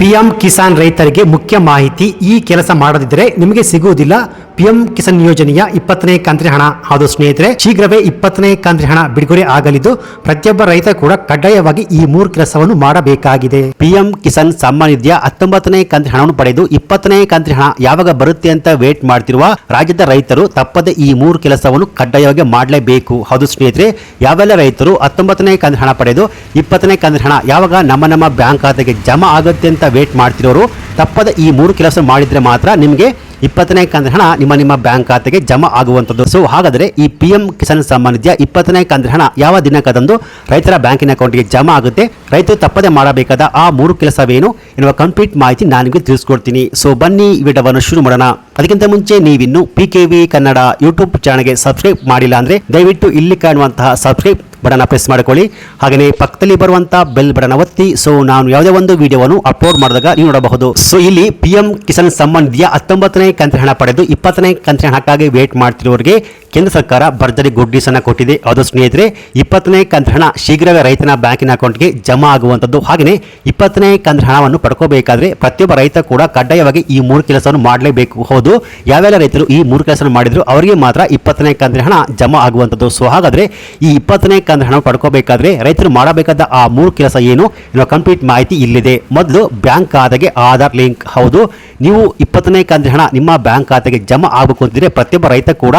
PM Kisan ರೈತರಿಗೆ ಮುಖ್ಯ ಮಾಹಿತಿ ಈ ಕೆಲಸ ಮಾಡದಿದ್ದರೆ ನಿಮಗೆ ಸಿಗುವುದಿಲ್ಲ. ಪಿಎಂ ಕಿಸಾನ್ ಯೋಜನೆಯ ಇಪ್ಪತ್ತನೇ ಕಂತ್ರಿ ಹಣ. ಹಾದು ಸ್ನೇಹಿತರೆ, ಶೀಘ್ರವೇ ಇಪ್ಪತ್ತನೇ ಕಂತ್ರಿ ಹಣ ಬಿಡುಗಡೆ ಆಗಲಿದ್ದು, ಪ್ರತಿಯೊಬ್ಬ ರೈತ ಕೂಡ ಕಡ್ಡಾಯವಾಗಿ ಈ ಮೂರು ಕೆಲಸವನ್ನು ಮಾಡಬೇಕಾಗಿದೆ. ಪಿಎಂ ಕಿಸಾನ್ ಸಮ್ಮಾನ್ ನಿಧಿಯ ಹತ್ತೊಂಬತ್ತನೇ ಕಂತ್ರಿ ಹಣವನ್ನು ಪಡೆದು ಇಪ್ಪತ್ತನೇ ಕಂತ್ರಿ ಹಣ ಯಾವಾಗ ಬರುತ್ತೆ ಅಂತ ವೇಟ್ ಮಾಡ್ತಿರುವ ರಾಜ್ಯದ ರೈತರು ತಪ್ಪದೆ ಈ ಮೂರು ಕೆಲಸವನ್ನು ಕಡ್ಡಾಯವಾಗಿ ಮಾಡಲೇಬೇಕು. ಹೌದು ಸ್ನೇಹಿತರೆ, ಯಾವೆಲ್ಲ ರೈತರು ಹತ್ತೊಂಬತ್ತನೇ ಕಂತ್ರಿ ಹಣ ಪಡೆದು ಇಪ್ಪತ್ತನೇ ಕಂತ್ರಿ ಹಣ ಯಾವಾಗ ನಮ್ಮ ನಮ್ಮ ಬ್ಯಾಂಕ್ ಖಾತೆಗೆ ಜಮಾ ಆಗುತ್ತೆ ಅಂತ ವೇಟ್ ಮಾಡ್ತಿರೋರು, ತಪ್ಪದ ಈ ಮೂರು ಕೆಲಸ ಮಾಡಿದ್ರೆ ಮಾತ್ರ ನಿಮಗೆ ಇಪ್ಪತ್ತನೇ ಕಂದ್ರ ಹಣ ನಿಮ್ಮ ನಿಮ್ಮ ಬ್ಯಾಂಕ್ ಖಾತೆಗೆ ಜಮಾ ಆಗುವಂಥದ್ದು. ಸೊ ಹಾಗಾದರೆ ಈ ಪಿ ಎಂ ಕಿಸಾನ್ ಸಮ್ಮಾನ್ ನಿಧಿಯ ಇಪ್ಪತ್ತನೇ ಕಂದ್ರ ಹಣ ಯಾವ ದಿನಕ್ಕದಂದು ರೈತರ ಬ್ಯಾಂಕಿನ ಅಕೌಂಟ್ಗೆ ಜಮಾ ಆಗುತ್ತೆ? ರೈತರು ತಪ್ಪದೆ ಮಾಡಬೇಕಾದ ಆ ಮೂರು ಕೆಲಸವೇನು ಎನ್ನುವ ಕಂಪ್ಲೀಟ್ ಮಾಹಿತಿ ನಾನು ನಿಮಗೆ ತಿಳಿಸ್ಕೊಡ್ತೀನಿ. ಸೊ ಬನ್ನಿ ಈ ಶುರು ಮಾಡೋಣ. ಅದಕ್ಕಿಂತ ಮುಂಚೆ ನೀವಿನ್ನು P K V Kannada YouTube ಚಾನಲ್ಗೆ ಸಬ್ಸ್ಕ್ರೈಬ್ ಮಾಡಿಲ್ಲ ಅಂದರೆ ದಯವಿಟ್ಟು ಇಲ್ಲಿ ಕಾಣುವಂತಹ ಸಬ್ಸ್ಕ್ರೈಬ್ ಬಟನ್ ಪ್ರೆಸ್ ಮಾಡಿಕೊಳ್ಳಿ. ಹಾಗೆಯೇ ಪಕ್ಕದಲ್ಲಿ ಬರುವಂಥ ಬೆಲ್ ಬಟನ್ ಒತ್ತಿ. ಸೊ ನಾನು ಯಾವುದೇ ಒಂದು ವಿಡಿಯೋವನ್ನು ಅಪ್ಲೋಡ್ ಮಾಡಿದಾಗ ನೀವು ನೋಡಬಹುದು. ಸೊ ಇಲ್ಲಿ ಪಿ ಎಂ ಕಿಸಾನ್ ಸಮ್ಮಾನ್ ನಿಧಿಯ ಹತ್ತೊಂಬತ್ತನೇ ಕಂತಿನ ಹಣ ಪಡೆದು ಇಪ್ಪತ್ತನೇ ಕಂತಿನ ಹಣಕ್ಕಾಗಿ ವೇಟ್ ಮಾಡ್ತಿರೋರಿಗೆ ಕೇಂದ್ರ ಸರ್ಕಾರ ಭರ್ಜರಿ ಗುಡ್ ಕೊಟ್ಟಿದೆ. ಅದು ಸ್ನೇಹಿತರೆ, ಇಪ್ಪತ್ತನೇ ಕಂತಿನ ಹಣ ಶೀಘ್ರವೇ ರೈತನ ಬ್ಯಾಂಕಿನ ಅಕೌಂಟ್ಗೆ ಜಮಾ ಆಗುವಂಥದ್ದು ಹಾಗೆಯೇ ಇಪ್ಪತ್ತನೇ ಕಂತಿನ ಹಣವನ್ನು ಪಡ್ಕೋಬೇಕಾದ್ರೆ ಪ್ರತಿಯೊಬ್ಬ ರೈತ ಕೂಡ ಕಡ್ಡಾಯವಾಗಿ ಈ ಮೂರು ಕೆಲಸವನ್ನು ಮಾಡಲೇಬೇಕು. ಹೌದು, ಯಾವೆಲ್ಲ ರೈತರು ಈ ಮೂರು ಕೆಲಸವನ್ನು ಮಾಡಿದ್ರು ಅವರಿಗೆ ಮಾತ್ರ ಇಪ್ಪತ್ತನೇ ಕಂತಿನ ಹಣ ಜಮಾ ಆಗುವಂಥದ್ದು ಸೊ ಹಾಗಾದ್ರೆ ಈ ಇಪ್ಪತ್ತನೇ ಕಂತಿನ ಹಣ ಪಡ್ಕೋಬೇಕಾದ್ರೆ ರೈತರು ಮಾಡಬೇಕಾದ ಆ ಮೂರು ಕೆಲಸ ಏನು ಇನ್ನು ಕಂಪ್ಲೀಟ್ ಮಾಹಿತಿ ಇಲ್ಲಿದೆ. ಮೊದಲು ಬ್ಯಾಂಕ್ ಖಾತೆಗೆ ಆಧಾರ್ ಲಿಂಕ್. ಹೌದು, ನೀವು ಇಪ್ಪತ್ತನೇ ಕಂತಿನ ಹಣ ನಿಮ್ಮ ಬ್ಯಾಂಕ್ ಖಾತೆಗೆ ಜಮಾ ಆಗಬೇಕು ಅಂತಿದ್ರೆ ಪ್ರತಿಯೊಬ್ಬ ರೈತ ಕೂಡ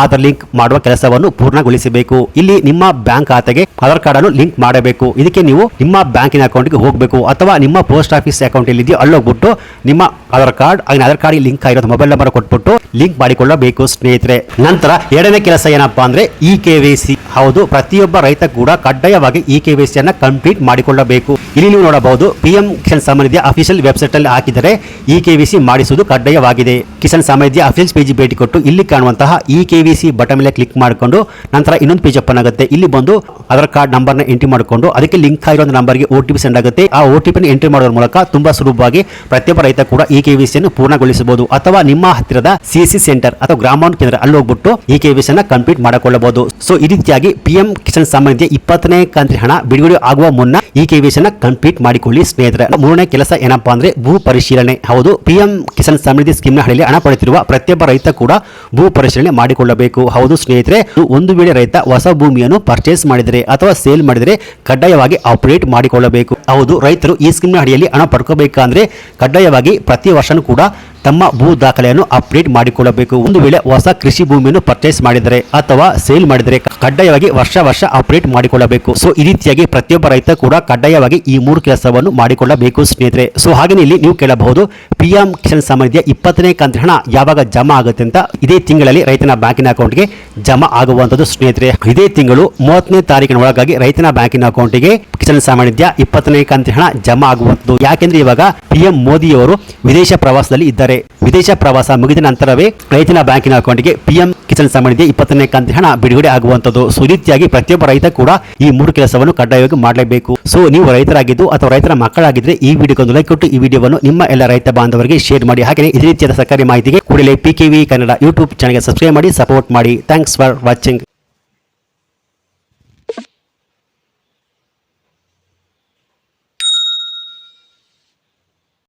ಆಧಾರ್ ಲಿಂಕ್ ಮಾಡುವ ಕೆಲಸವನ್ನು ಪೂರ್ಣಗೊಳಿಸಬೇಕು. ಇಲ್ಲಿ ನಿಮ್ಮ ಬ್ಯಾಂಕ್ ಖಾತೆಗೆ ಆಧಾರ್ ಕಾರ್ಡ್ ಅನ್ನು ಲಿಂಕ್ ಮಾಡಬೇಕು. ಇದಕ್ಕೆ ನೀವು ನಿಮ್ಮ ಬ್ಯಾಂಕಿನ ಅಕೌಂಟ್ಗೆ ಹೋಗಬೇಕು. ಅಥವಾ ನಿಮ್ಮ ಪೋಸ್ಟ್ ಆಫೀಸ್ ಅಕೌಂಟ್ ಎಲ್ಲಿದೆಯೋ ಅಲ್ಲೋಗ್ಬಿಟ್ಟು ನಿಮ್ಮ ಆಧಾರ್ ಕಾರ್ಡ್, ಆಗಿನ ಆಧಾರ್ ಕಾರ್ಡ್ ಲಿಂಕ್ ಆಗಿರೋ ಮೊಬೈಲ್ ನಂಬರ್ ಕೊಟ್ಬಿಟ್ಟು ಲಿಂಕ್ ಮಾಡಿಕೊಳ್ಳಬೇಕು, ಸ್ನೇಹಿತರೆ. ನಂತರ ಎರಡನೇ ಕೆಲಸ ಏನಪ್ಪಾ ಅಂದ್ರೆ ಇ ಕೆ ವಿ ಸಿ. ಹೌದು, ಪ್ರತಿಯೊಬ್ಬ ರೈತ ಕೂಡ ಕಡ್ಡಾಯವಾಗಿ ಇ ಕೆ ಅನ್ನ ಕಂಪ್ಲೀಟ್ ಮಾಡಿಕೊಳ್ಳಬೇಕು. ಇಲ್ಲಿ ನೀವು ನೋಡಬಹುದು ಪಿಎಂ ಕಿಸಾನ್ ಸಮ್ಮಾನ್ ನಿಧಿಯ ಅಫಿಷಿಯಲ್ ವೆಬ್ಸೈಟ್ ಅಲ್ಲಿ ಹಾಕಿದರೆ ಇ ಕೆವಿಸಿ ಮಾಡಿಸುವುದು ಕಡ್ಡಾಯವಾಗಿದೆ. ಕಿಸಾನ್ ಸಮ್ಮಾನ್ ನಿಧಿಯ ಅಫಿಷಿಯಲ್ ಪೇಜ್ ಭೇಟಿ ಕೊಟ್ಟು ಇಲ್ಲಿ ಕಾಣುವಂತಹ ಇ ಕೆವಿಸಿ ಬಟನ್ ಮೇಲೆ ಕ್ಲಿಕ್ ಮಾಡಿಕೊಂಡು ನಂತರ ಇನ್ನೊಂದು ಪೇಜ್ ಓಪನ್ ಆಗುತ್ತೆ. ಇಲ್ಲಿ ಬಂದು ಆಧಾರ್ ಕಾರ್ಡ್ ನಂಬರ್ನ ಎಂಟ್ರಿ ಮಾಡಿಕೊಂಡು ಅದಕ್ಕೆ ಲಿಂಕ್ ಆಗಿರೋ ನಂಬರ್ಗೆ ಒ ಟಿ ಸೆಂಡ್ ಆಗುತ್ತೆ. ಆ ಒ ಟಿ ಎಂಟ್ರಿ ಮಾಡೋದ್ರ ಮೂಲಕ ತುಂಬಾ ಸುಲಭವಾಗಿ ಪ್ರತಿಯೊಬ್ಬ ರೈತ ಕೂಡ ಇ ಕೆ ವಿ ಸಿಯನ್ನು ಪೂರ್ಣಗೊಳಿಸಬಹುದು. ಅಥವಾ ನಿಮ್ಮ ಹತ್ತಿರದ ಸಿ ಸಿ ಸೆಂಟರ್ ಅಥವಾ ಗ್ರಾಮಾಂಡ್ ಕೇಂದ್ರ ಅಲ್ಲಿ ಹೋಗ್ಬಿಟ್ಟು ಈ ಕೆ ವಿ ಸಿ ಅನ್ನ ಕಂಪ್ಲೀಟ್ ಮಾಡಿಕೊಳ್ಳಬಹುದು. ಸೊ ಈ ರೀತಿಯಾಗಿ ಪಿಎಂ ಕಿಸಾನ್ ಸಂಬಂಧಿ ಇಪ್ಪತ್ತನೇ ಕಂತ್ರಿ ಹಣ ಬಿಡುಗಡೆ ಆಗುವ ಮುನ್ನ ಈ ಕೆ ವಿ ಸಿ ಅನ್ನ ಕಂಪ್ಲೀಟ್ ಮಾಡಿಕೊಳ್ಳಿ ಸ್ನೇಹಿತರೆ. ಮೂರನೇ ಕೆಲಸ ಏನಪ್ಪಾ ಅಂದ್ರೆ ಭೂ ಪರಿಶೀಲನೆ. ಹೌದು ಪಿಎಂ ಕಿಸಾನ್ ಸಮೃದ್ಧಿ ಸ್ಕೀಮ್ನ ಅಡಿಯಲ್ಲಿ ಹಣ ಪಡೆಯುತ್ತಿರುವ ಪ್ರತಿಯೊಬ್ಬ ರೈತ ಕೂಡ ಭೂ ಪರಿಶೀಲನೆ ಮಾಡಿಕೊಳ್ಳಬೇಕು. ಹೌದು ಸ್ನೇಹಿತರೆ ಒಂದು ವೇಳೆ ರೈತ ಹೊಸ ಭೂಮಿಯನ್ನು ಪರ್ಚೇಸ್ ಮಾಡಿದರೆ ಅಥವಾ ಸೇಲ್ ಮಾಡಿದರೆ ಕಡ್ಡಾಯವಾಗಿ ಅಪ್ಡೇಟ್ ಮಾಡಿಕೊಳ್ಳಬೇಕು. ಹೌದು, ರೈತರು ಈ ಸ್ಕೀಮ್ನ ಅಡಿಯಲ್ಲಿ ಹಣ ಪಡ್ಕೋಬೇಕಂದ್ರೆ ಕಡ್ಡಾಯವಾಗಿ ಪ್ರತಿ ವರ್ಷನೂ ಕೂಡ ತಮ್ಮ ಭೂ ದಾಖಲೆಯನ್ನು ಅಪ್ಡೇಟ್ ಮಾಡಿಕೊಳ್ಳಬೇಕು. ಒಂದು ವೇಳೆ ಹೊಸ ಕೃಷಿ ಭೂಮಿಯನ್ನು ಪರ್ಚೇಸ್ ಮಾಡಿದರೆ ಅಥವಾ ಸೇಲ್ ಮಾಡಿದರೆ ಕಡ್ಡಾಯವಾಗಿ ವರ್ಷ ವರ್ಷ ಅಪ್ಡೇಟ್ ಮಾಡಿಕೊಳ್ಳಬೇಕು. ಸೊ ಈ ರೀತಿಯಾಗಿ ಪ್ರತಿಯೊಬ್ಬ ರೈತ ಕೂಡ ಕಡ್ಡಾಯವಾಗಿ ಈ ಮೂರು ಕೆಲಸವನ್ನು ಮಾಡಿಕೊಳ್ಳಬೇಕು ಸ್ನೇಹಿತರೆ. ಸೊ ಹಾಗೆ ಇಲ್ಲಿ ನೀವು ಕೇಳಬಹುದು, ಪಿಎಂ ಕಿಸಾನ್ ಸಮ್ಮಾನ್ ನಿಧಿಯ ಇಪ್ಪತ್ತನೇ ಕಂತಿನ ಹಣ ಯಾವಾಗ ಜಮಾ ಆಗುತ್ತೆ ಅಂತ ಇದೇ ತಿಂಗಳಲ್ಲಿ ರೈತನ ಬ್ಯಾಂಕಿನ ಅಕೌಂಟ್ಗೆ ಜಮಾ ಆಗುವಂಥದ್ದು ಸ್ನೇಹಿತರೆ. ಇದೇ ತಿಂಗಳು ಮೂವತ್ತನೇ ತಾರೀಕಿನ ಒಳಗಾಗಿ ರೈತನ ಬ್ಯಾಂಕಿನ ಅಕೌಂಟ್ಗೆ ಕಿಸಾನ್ ನಿಧಿಯ ಇಪ್ಪತ್ತನೇ ಕಂತ ಹಣ ಜಮಾ ಆಗುವಂಥದ್ದು. ಯಾಕೆಂದ್ರೆ ಇವಾಗ ಪಿಎಂ ಮೋದಿಯವರು ವಿದೇಶ ಪ್ರವಾಸದಲ್ಲಿ ಇದ್ದಾರೆ. ವಿದೇಶ ಪ್ರವಾಸ ಮುಗಿದ ನಂತರವೇ ರೈತನ ಬ್ಯಾಂಕಿನ ಅಕೌಂಟ್ಗೆ ಪಿಎಂ ಕಿಸಾನ್ ಸಮ್ಮಾನ್ ನಿಧಿ ಇಪ್ಪತ್ತನೇ ಕಂತಿನ ಹಣ ಬಿಡುಗಡೆ ಆಗುವಂತದ್ದು ಸೊ ರೀತಿಯಾಗಿ ಪ್ರತಿಯೊಬ್ಬ ರೈತ ಕೂಡ ಈ ಮೂರು ಕೆಲಸವನ್ನು ಕಡ್ಡಾಯವಾಗಿ ಮಾಡಲೇಬೇಕು. ಸೊ ನೀವು ರೈತರಾಗಿದ್ದು ಅಥವಾ ರೈತರ ಮಕ್ಕಳಾಗಿದ್ರೆ ಈ ವಿಡಿಯೋಗೊಂದು ಲೈಕ್ ಕೊಟ್ಟು ಈ ವಿಡಿಯೋವನ್ನು ನಿಮ್ಮ ಎಲ್ಲ ರೈತ ಬಾಂಧವರಿಗೆ ಶೇರ್ ಮಾಡಿ. ಹಾಗೆ ಇದೇ ರೀತಿಯಾದ ಸರ್ಕಾರಿ ಮಾಹಿತಿಗೆ ಕೂಡಲೇ ಪಿಕೆವಿ ಕನ್ನಡ ಯೂಟ್ಯೂಬ್ ಚಾನಲ್ಗೆ ಸಬ್ಸ್ಕ್ರೈಬ್ ಮಾಡಿ, ಸಪೋರ್ಟ್ ಮಾಡಿ. Thanks for watching